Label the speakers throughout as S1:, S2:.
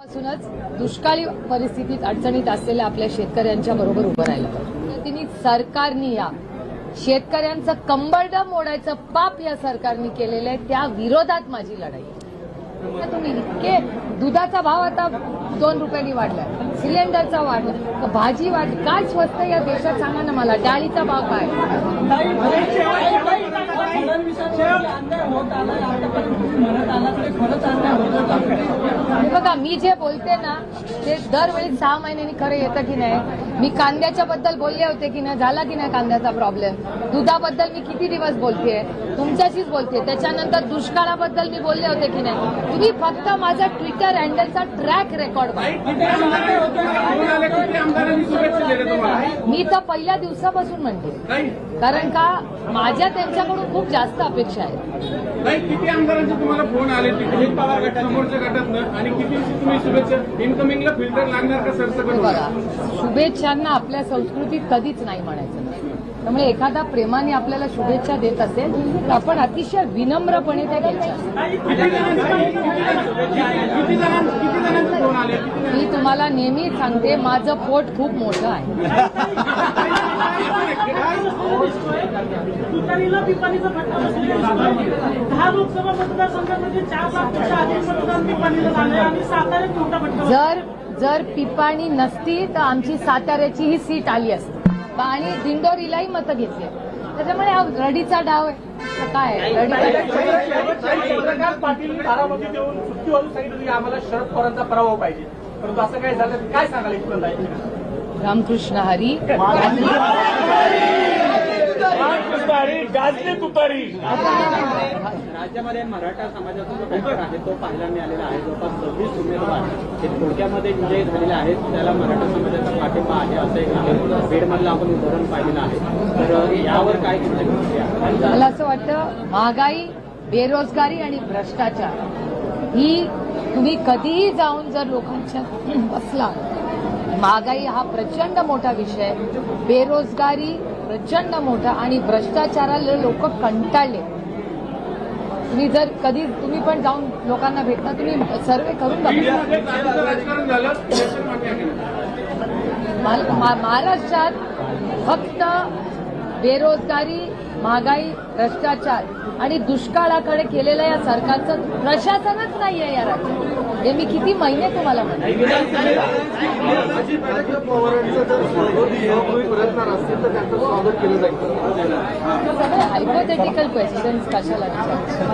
S1: पासूनच दुष्काळी परिस्थितीत अडचणीत असलेल्या आपल्या शेतकऱ्यांच्या बरोबर उभं राहिलं पाहिजे. सरकारने या शेतकऱ्यांचं कंबरडं मोडायचं पाप या सरकारने केलेलं आहे. त्या विरोधात माझी लढाई तुम्ही इतके दुधाचा भाव आता दोन रुपयांनी वाढलाय. सिलेंडरचा वाढ भाजी वाढ काय स्वस्त या देशात? सांगा ना मला. डाळीचा भाव काय? बघा मी जे बोलते ना ते दरवेळी सहा महिन्यांनी खरं येतं की नाही? मी कांद्याच्या बद्दल बोलले होते की नाही? झाला की नाही कांद्याचा प्रॉब्लेम दुधाबद्दल मी किती दिवस बोलतेय? तुमच्याशीच बोलते त्याच्यानंतर दुष्काळाबद्दल मी बोलले होते की नाही? तुम्ही फक्त माझा ट्विटर हँडलचा ट्रॅक रेकॉर्ड पाहिजे
S2: किती आमदारांनी शुभेच्छा दिल्या तुम्हाला
S1: मी तर पहिल्या दिवसापासून म्हणते. कारण का माझ्या त्यांच्याकडून खूप जास्त अपेक्षा आहेत.
S2: नाही किती आमदारांचे तुम्हाला फोन आले तिथे पवार गट समोरच्या गटातनं. आणि किती तुम्ही शुभेच्छा? इन्कमिंगला फिल्टर लागणार का सरसकट
S1: बघा
S2: होणार?
S1: शुभेच्छांना आपल्या संस्कृतीत कधीच नाही म्हणायचं. त्यामुळे एखादा प्रेमाने आपल्याला शुभेच्छा देत असेल तर आपण अतिशय विनम्रपणे त्या घ्यायच्या. मी तुम्हाला नेहमी सांगते माझं पोट खूप मोठं आहे. जर जर पिपाणी नसती तर आमची साताऱ्याची ही सीट आली असती. आणि दिंडोरीलाही मतं घेतली त्याच्यामुळे हा रडीचा डाव आहे. तर काय
S3: पाटील सुट्टीवरून सांगितलं की आम्हाला शरद पवारांचा पराभव पाहिजे. परंतु असं काय झालं काय सांगाल इथपर्यंत?
S1: रामकृष्ण हरी.
S3: गाजली तुतारी.
S4: राज्यामध्ये मराठा समाजाचा जो पॅटर्न आहे तो पाहायला मिळालेला आहे. जवळपास सव्वीस उमेदवार हे थोडक्यामध्ये विजयी झालेले आहेत. त्याला मराठा समाजाचा पाठिंबा आहे असं एक आहे. बीडमधलं आपण उदाहरण पाहिलेलं आहे. तर यावर काय?
S1: मला असं वाटतं महागाई बेरोजगारी आणि भ्रष्टाचार ही तुम्ही कधीही जाऊन जर लोकांच्या बसला महागाई हा प्रचंड मोठा विषय. बेरोजगारी प्रचंड मोठा आणि भ्रष्टाचाराला लोक कंटाळले. तुम्ही जर कधी तुम्ही पण जाऊन लोकांना भेटता तुम्ही सर्वे करून बघा. महाराष्ट्रात फक्त बेरोजगारी महागाई भ्रष्टाचार आणि दुष्काळाकडे केलेलं या सरकारचं प्रशासनच नाही आहे या राज्यात. हे मी किती महिने तुम्हाला सगळे हायपोथेटिकल क्वेश्चन्स कशाला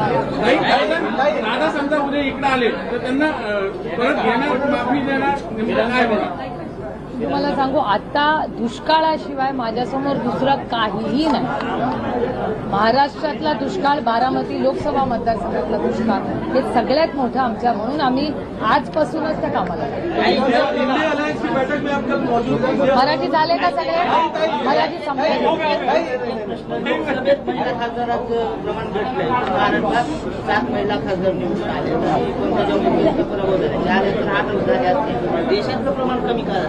S2: दादा समजा उद्या इकडे आले तर त्यांना परत घेणार माफी देणार नेमकं काय होणार?
S1: तुम्हाला सांगू आता दुष्काळाशिवाय माझ्यासमोर दुसरं काहीही नाही. महाराष्ट्रातला दुष्काळ बारामती लोकसभा मतदारसंघातला दुष्काळ हे सगळ्यात मोठं आमच्या म्हणून आम्ही आजपासूनच त्या कामाला मराठी झाले का सगळे? मराठी संपले.
S5: खासदार निवडून देशातलं प्रमाण कमी
S1: करा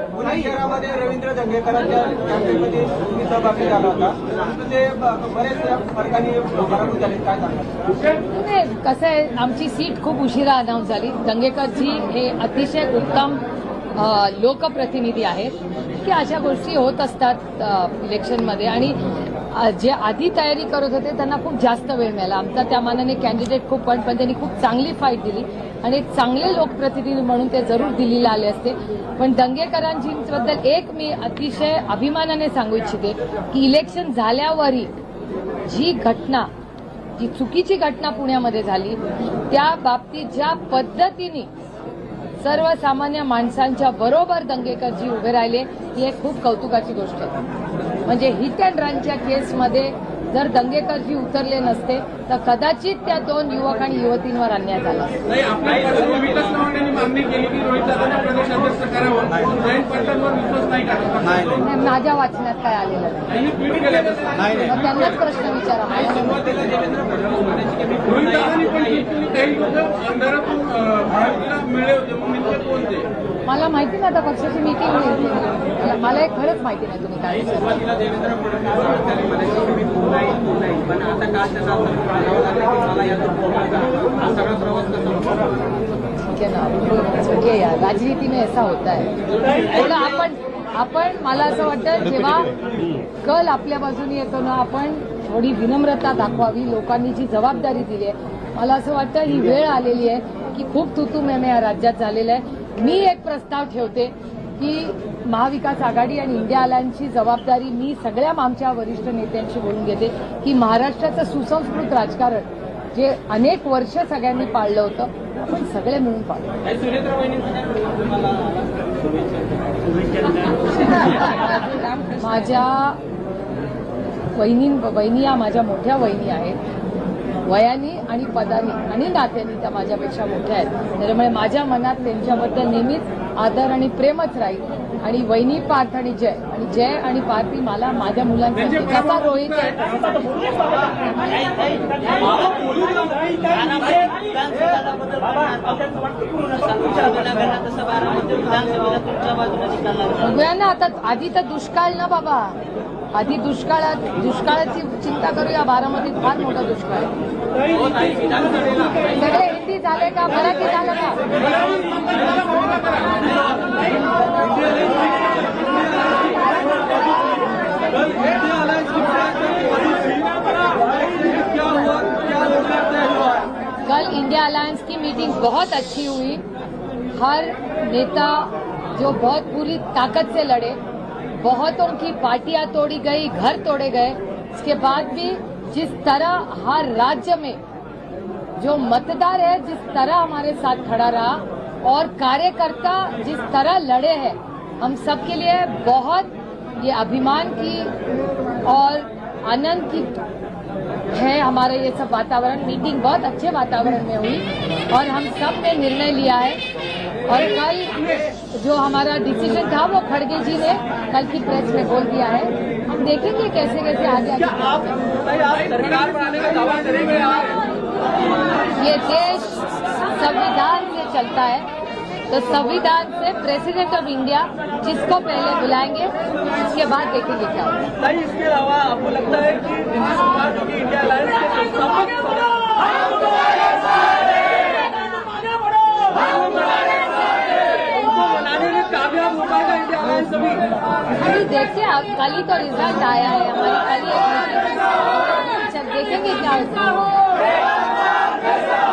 S3: पुणे शहरामध्ये रवींद्र जंगेकरांच्या कॅम्पेनमध्ये तुम्ही सहभागी झाला होता. ते बरेच फरकाने पराभूत झाले. काय
S1: सांगा कसं आहे आमची सीट खूप उशिरा अनाऊन्स झाली. दंगेकरजी हे अतिशय उत्तम लोकप्रतिनिधी आहेत की अशा गोष्टी होत असतात इलेक्शनमध्ये आणि जे आधी तयारी करत होते त्यांना खूप जास्त वेळ मिळाला. आमचा त्या मानाने कॅन्डिडेट खूप पण पण त्यांनी खूप चांगली फाईट दिली. आणि एक चांगले लोकप्रतिनिधी म्हणून ते जरूर दिल्लीला आले असते. पण दंगेकरांजीबद्दल एक मी अतिशय अभिमानाने सांगू इच्छिते की इलेक्शन झाल्यावरही जी घटना जी चुकीची घटना पुण्यामध्ये झाली त्या बाबतीत ज्या पद्धतीने सर्वसामान्य माणसांच्या बरोबर दंगेकरजी उभे राहिले ही एक खूप कौतुकाची गोष्ट आहे. म्हणजे हिट अँड रनच्या केसमध्ये जर दंगेकरजी उतरले नसते तर कदाचित त्या दोन युवक आणि युवतींवर अन्याय झाला. असता.
S2: नाही आपल्या पक्षाने विकास चव्हाणांनी मागणी केली की रोहित दादांना प्रदेश अध्यक्ष करावं. पण जयंत पाटलांवर विश्वास नाही टाकत
S1: नाही, माझ्या वाचण्यात काय आलेलं नाही. त्यांनाच प्रश्न विचारा.
S2: काही लोक अंधारातून अं, भाजपला मिळले होते मग नेमके कोण ते
S1: मला माहिती नाही आता पक्षाची मिटिंग होईल मला- मला एक खरंच माहिती नाही तुम्ही काय विचारता.
S4: सुरुवातीला देवेंद्र फडणवीस त्यांनी म्हणायचे की मी पुन्हा येईल पुन्हा येईल पण आता कालच्या तासात सांगावं लागलं की मला यातून पुन्हा जा. हा सगळा प्रवास कसा होता?
S1: ठीक है ना सोचिए यार राजनीति में ऐसा होता है थोडं आपण आपण मला असं वाटतं जेव्हा कल आपल्या बाजूने येतो ना आपण थोडी विनम्रता दाखवावी लोकांनी जी जबाबदारी दिली आहे मला असं वाटतं ही वेळ आलेली आहे की खूप तुतू मेमे या राज्यात झालेला आहे. मी एक प्रस्ताव ठेवते की महाविकास आघाडी आणि इंडिया अलायन्सची जबाबदारी मी सगळ्या आमच्या वरिष्ठ नेत्यांशी बोलून घेते की महाराष्ट्राचं सुसंस्कृत राजकारण जे अनेक वर्ष सगळ्यांनी पाळलं होतं आपण सगळे मिळून पाळलं माझ्या वहिनी वहिनी या माझ्या मोठ्या वहिनी आहेत. वयानी आणि पदानी आणि नात्यानी त्या माझ्यापेक्षा मोठ्या आहेत. त्याच्यामुळे माझ्या मनात त्यांच्याबद्दल नेहमीच आदर आणि प्रेमच राहील. आणि वहिनी पार्थ आणि जय. आणि जय आणि पार्थी मला माझ्या मुलांसाठी कसा रोहित आहे?
S5: विधानसभेबद्दल तसं बारामती विधानसभेला तुमच्या बाजूने निकाल लागला
S1: बघूया ना आता आधी तर दुष्काळ ना बाबा. आधी दुष्काळात दुष्काळाची चिंता करूया, बारामतीत फार आहे. सगळे हिंदी का, मराठी का? कल इंडिया अलायंस की मीटिंग बहुत अच्छी हुई। हर नेता जो बहुत पूरी ताकत से लड़े बहुतों की पार्टियाँ तोड़ी गई, घर तोड़े गए। इसके बाद भी जिस तरह हर राज्य में जो मतदार है, जिस तरह हमारे साथ खड़ा रहा और कार्यकर्ता जिस तरह लड़े हैं, हम सबके लिए बहुत ये अभिमान की और आनंद की है हमारा ये सब वातावरण। मीटिंग बहुत अच्छे वातावरण में हुई और हम सबने निर्णय लिया है। और कल जो हमारा डिसीज़न था वो खड़गे जी ने कल की प्रेस में बोल दिया है। हम देखेंगे कैसे कैसे आगे आगे
S3: सरकार बनाने का दावा करेंगे
S1: ये देश संविधान से चलता है। तो संविधान से प्रेसिडेंट ऑफ़ इंडिया जिसको पहले बुलाएँगे उसके बाद देखेंगे क्या है
S3: नहीं इसके अलावा आपको लगता है कि जो इंडिया कामयाब हो पाएगा इंडिया अलायंस अभी?
S1: अभी देखिए अब कल ही तो रिज़ल्ट आया है हमारी कल ही चल देखेंगे क्या होता है